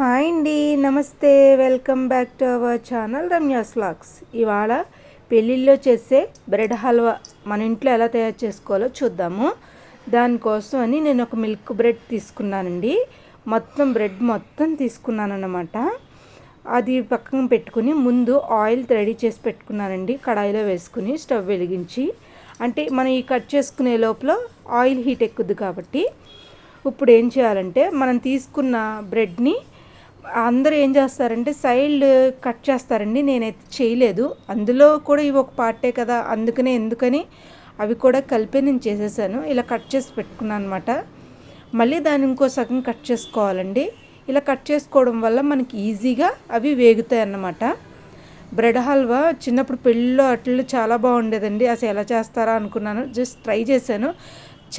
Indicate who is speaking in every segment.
Speaker 1: Hi అండి నమస్తే. Welcome back to our channel Ramya's vlogs ఇవాళ పెళ్ళిళ్ళలో చేసే బ్రెడ్ హల్వా మన ఇంట్లో ఎలా తయారు చేసుకోవాలో చూద్దాము. దానికోసం అని నేను ఒక మిల్క్ బ్రెడ్ తీసుకున్నానండి. మొత్తం బ్రెడ్ మొత్తం తీసుకున్నాను అన్నమాట అది పక్కన పెట్టుకుని ముందు ఆయిల్ రెడీ చేసి పెట్టుకున్నానండి. కడాయిలో వేసుకుని స్టవ్ వెలిగించి. అంటే మనం ఈ కట్ చేసుకునే లోపల ఆయిల్ హీట్ ఎక్కుద్ది కాబట్టి. ఇప్పుడు ఏం చేయాలంటే మనం తీసుకున్న బ్రెడ్ని అందరూ ఏం చేస్తారంటే సైడ్ కట్ చేస్తారండి నేనైతే చేయలేదు. అందులో కూడా ఇవి ఒక పార్టే కదా అందుకనే ఎందుకని అవి కూడా కలిపి నేను చేసేసాను. ఇలా కట్ చేసి పెట్టుకున్నాను అనమాట మళ్ళీ దాన్ని ఇంకో సగం కట్ చేసుకోవాలండి. ఇలా కట్ చేసుకోవడం వల్ల మనకి ఈజీగా అవి వేగుతాయి అన్నమాట. బ్రెడ్ హల్వా చిన్నప్పుడు పెళ్ళిలో అట్లు చాలా బాగుండేదండి. అసలు ఎలా చేస్తారా అనుకున్నాను. జస్ట్ ట్రై చేశాను.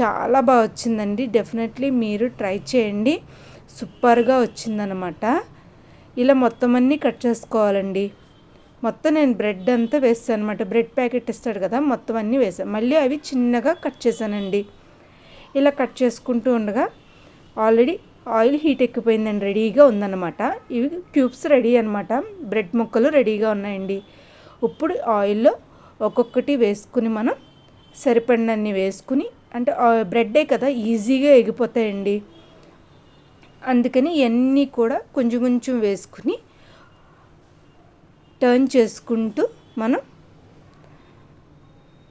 Speaker 1: చాలా బాగా వచ్చిందండి. డెఫినెట్లీ మీరు ట్రై చేయండి. సూపర్గా వచ్చిందనమాట ఇలా మొత్తం అన్నీ కట్ చేసుకోవాలండి. మొత్తం నేను బ్రెడ్ అంతా వేస్తాను అనమాట బ్రెడ్ ప్యాకెట్ ఇస్తాడు కదా మొత్తం అన్నీ వేసాను మళ్ళీ అవి చిన్నగా కట్ చేశానండి. ఇలా కట్ చేసుకుంటూ ఉండగా ఆల్రెడీ ఆయిల్ హీట్ ఎక్కిపోయిందండి రెడీగా ఉందన్నమాట. ఇవి క్యూబ్స్ రెడీ అనమాట బ్రెడ్ ముక్కలు రెడీగా ఉన్నాయండి. ఇప్పుడు ఆయిల్లో ఒక్కొక్కటి వేసుకుని మనం సరిపడినన్ని వేసుకుని అంటే బ్రెడ్డే కదా ఈజీగా ఎగిపోతాయండి. అందుకని ఇవన్నీ కూడా కొంచెం కొంచెం వేసుకుని టర్న్ చేసుకుంటూ మనం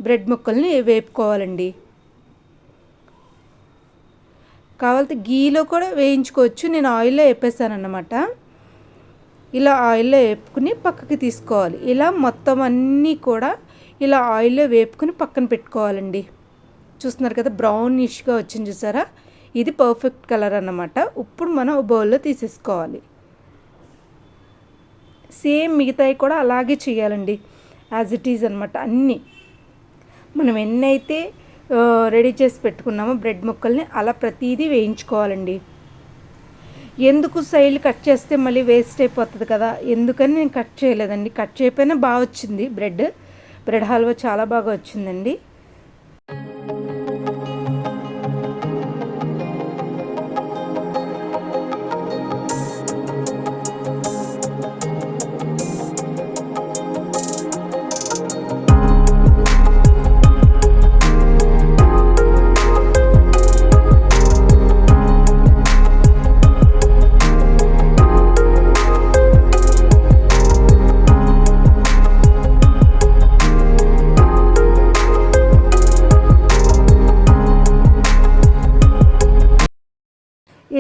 Speaker 1: బ్రెడ్ ముక్కల్ని వేపుకోవాలండి. కావాలంటే గీలో కూడా వేయించుకోవచ్చు. నేను ఆయిల్లో వేపేసానన్నమాట ఇలా ఆయిల్లో వేపుకుని పక్కకి తీసుకోవాలి. ఇలా మొత్తం అన్నీ కూడా ఇలా ఆయిల్లో వేపుకుని పక్కన పెట్టుకోవాలండి. చూస్తున్నారు కదా బ్రౌనిష్గా వచ్చింది చూసారా? ఇది పర్ఫెక్ట్ కలర్ అన్నమాట. ఇప్పుడు మనం బౌల్లో తీసేసుకోవాలి. సేమ్ మిగతాయి కూడా అలాగే చేయాలండి. యాజ్ ఇట్ ఈజ్ అనమాట అన్నీ. మనం ఎన్నైతే రెడీ చేసి పెట్టుకున్నామో బ్రెడ్ ముక్కల్ని అలా ప్రతిదీ వేయించుకోవాలండి. ఎందుకు సైడ్ కట్ చేస్తే మళ్ళీ వేస్ట్ అయిపోతుంది కదా? ఎందుకని నేను కట్ చేయలేదండి. కట్ చేయకపోయినా బాగా వచ్చింది బ్రెడ్ బ్రెడ్ హల్వా చాలా బాగా వచ్చిందండి.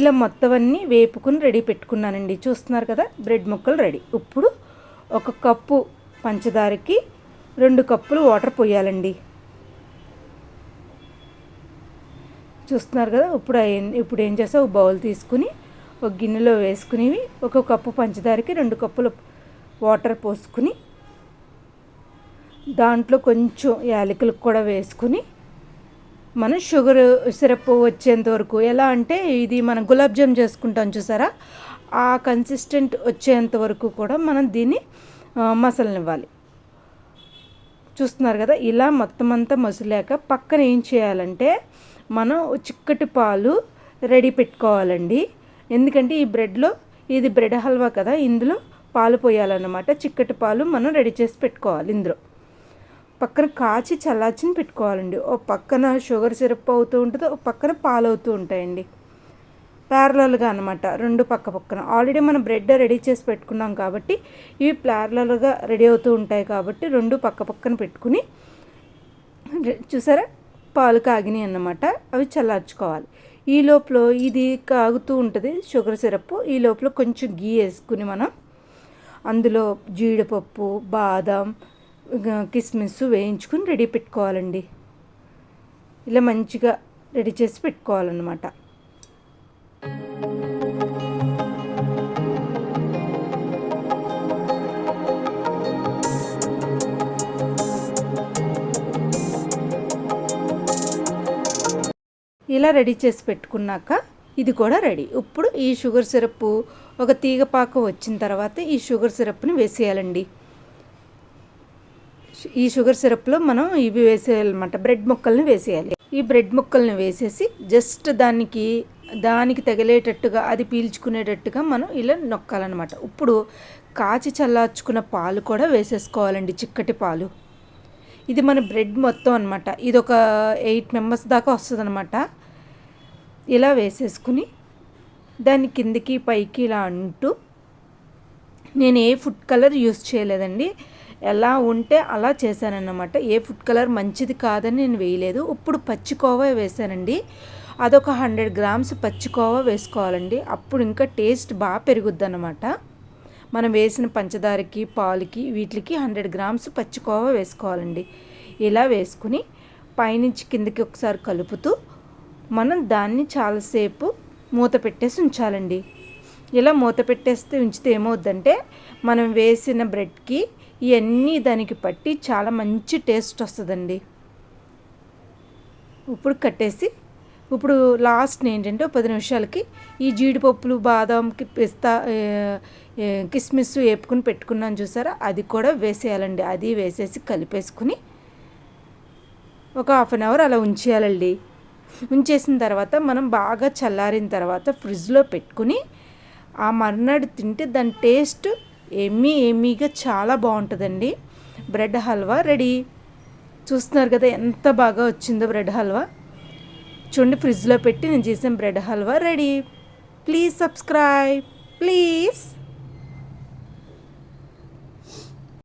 Speaker 1: ఇలా మొత్తం అన్నీ వేపుకుని రెడీ పెట్టుకున్నానండి. చూస్తున్నారు కదా బ్రెడ్ ముక్కలు రెడీ. ఇప్పుడు ఒక కప్పు పంచదారకి రెండు కప్పులు వాటర్ పోయాలండి. చూస్తున్నారు కదా ఇప్పుడు ఇప్పుడు ఏం చేస్తావు? ఒక బౌల్ తీసుకుని ఒక గిన్నెలో వేసుకునేవి ఒక కప్పు పంచదారకి రెండు కప్పులు వాటర్ పోసుకుని దాంట్లో కొంచెం యాలకులు కూడా వేసుకుని మనం షుగర్ సిరప్ వచ్చేంత వరకు ఎలా అంటే ఇది మనం గులాబ్ జామ్ చేసుకుంటాం చూసారా? ఆ కన్సిస్టెంట్ వచ్చేంత వరకు కూడా మనం దీన్ని మసలనివ్వాలి. చూస్తున్నారు కదా ఇలా మొత్తం అంతా మసలాక పక్కన ఏం చేయాలంటే మనం చిక్కటి పాలు రెడీ పెట్టుకోవాలండి. ఎందుకంటే ఈ బ్రెడ్లో ఇది బ్రెడ్ హల్వా కదా ఇందులో పాలు పోయాలన్నమాట. చిక్కటి పాలు మనం రెడీ చేసి పెట్టుకోవాలి ఇందులో. పక్కన కాచి చల్లార్చిని పెట్టుకోవాలండి. ఓ పక్కన షుగర్ సిరప్ అవుతూ ఉంటుంది ఓ పక్కన పాలు అవుతూ ఉంటాయండి. ప్యారలల్గా అనమాట రెండు పక్క పక్కన. ఆల్రెడీ మనం బ్రెడ్ రెడీ చేసి పెట్టుకున్నాం కాబట్టి ఇవి ప్యారలల్గా రెడీ అవుతూ ఉంటాయి కాబట్టి రెండు పక్క పక్కన పెట్టుకుని చూసారా? పాలు కాగినాయి అన్నమాట అవి చల్లార్చుకోవాలి. ఈ లోపల ఇది కాగుతూ ఉంటుంది షుగర్ సిరప్. ఈ లోపల కొంచెం గీ వేసుకుని మనం అందులో జీడిపప్పు బాదం కిస్మిస్ వేయించుకుని రెడీ పెట్టుకోవాలండి. ఇలా మంచిగా రెడీ చేసి పెట్టుకోవాలన్నమాట. ఇలా రెడీ చేసి పెట్టుకున్నాక ఇది కూడా రెడీ. ఇప్పుడు ఈ షుగర్ సిరప్ ఒక తీగపాకు వచ్చిన తర్వాత ఈ షుగర్ సిరప్ని వేసేయాలండి. ఈ షుగర్ సిరప్లో మనం ఇవి వేసేయాలన్నమాట. బ్రెడ్ ముక్కల్ని వేసేయాలి. ఈ బ్రెడ్ ముక్కల్ని వేసేసి జస్ట్ దానికి దానికి తగిలేటట్టుగా అది పీల్చుకునేటట్టుగా మనం ఇలా నొక్కాలన్నమాట. ఇప్పుడు కాచి చల్లార్చుకున్న పాలు కూడా వేసేసుకోవాలండి చిక్కటి పాలు. ఇది మన బ్రెడ్ మొత్తం అనమాట ఇది ఒక ఎయిట్ మెంబర్స్ దాకా వస్తుంది అనమాట ఇలా వేసేసుకుని దాని కిందికి పైకి ఇలా అంటూ నేను ఏ ఫుడ్ కలర్ యూస్ చేయలేదండి. ఎలా ఉంటే అలా చేశానన్నమాట. ఏ ఫుడ్ కలర్ మంచిది కాదని నేను వేయలేదు. ఇప్పుడు పచ్చికోవా వేశానండి. అదొక హండ్రెడ్ గ్రామ్స్ పచ్చికోవా వేసుకోవాలండి. అప్పుడు ఇంకా టేస్ట్ బాగా పెరుగుద్ది అనమాట మనం వేసిన పంచదారకి పాలకి వీటికి హండ్రెడ్ గ్రామ్స్ పచ్చికోవా వేసుకోవాలండి. ఇలా వేసుకుని పైనుంచి కిందకి ఒకసారి కలుపుతూ మనం దాన్ని చాలాసేపు మూత పెట్టేసి ఉంచాలండి. ఇలా మూత పెట్టేస్తే ఉంచితే ఏమవుద్దంటే మనం వేసిన బ్రెడ్కి ఇవన్నీ దానికి పట్టి చాలా మంచి టేస్ట్ వస్తుందండి. ఇప్పుడు కట్టేసి ఇప్పుడు లాస్ట్ ఏంటంటే పది నిమిషాలకి ఈ జీడిపప్పులు బాదాంకి పిస్తా కిస్మిస్ వేపుకుని పెట్టుకున్నాను చూసారా? అది కూడా వేసేయాలండి. అది వేసేసి కలిపేసుకుని ఒక హాఫ్ అన్ అవర్ అలా ఉంచేయాలండి. ఉంచేసిన తర్వాత మనం బాగా చల్లారిన తర్వాత ఫ్రిడ్జ్లో పెట్టుకుని ఆ మర్నాడు తింటే దాని టేస్ట్ ఎమ్మీ ఎమ్మీగా చాలా బాగుంటుందండి. Bread halwa ready. చూస్తున్నారు కదా ఎంత బాగా వచ్చిందో బ్రెడ్ హల్వా. చూడండి ఫ్రిడ్జ్లో పెట్టి నేను చేసిన bread halwa ready. Please subscribe. Please.